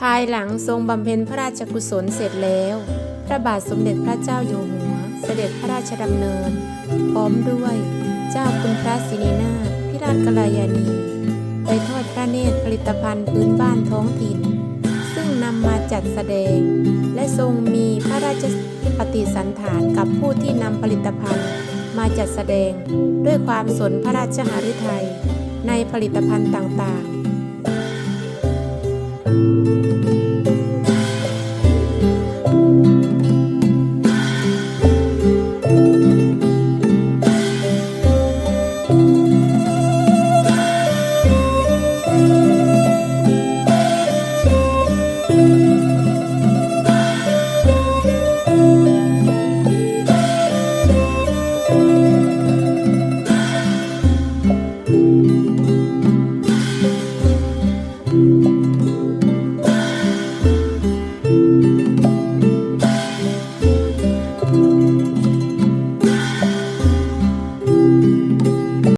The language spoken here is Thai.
ภายหลังทรงบำเพ็ญพระราชกุศลเสร็จแล้ว พระบาทสมเด็จพระเจ้าอยู่หัว เสด็จพระราชดำเนิน พร้อมด้วยเจ้าคุณพระศินีนาถพิราชกัลยาณีไปทอดพระเนตรผลิตภัณฑ์พื้นบ้านท้องถิ่น ซึ่งนำมาจัดแสดง และทรงมีพระราชปฏิสันถานกับผู้ที่นำผลิตภัณฑ์มาจัดแสดงด้วยความสนพระราชหฤทัยในผลิตภัณฑ์ต่างๆ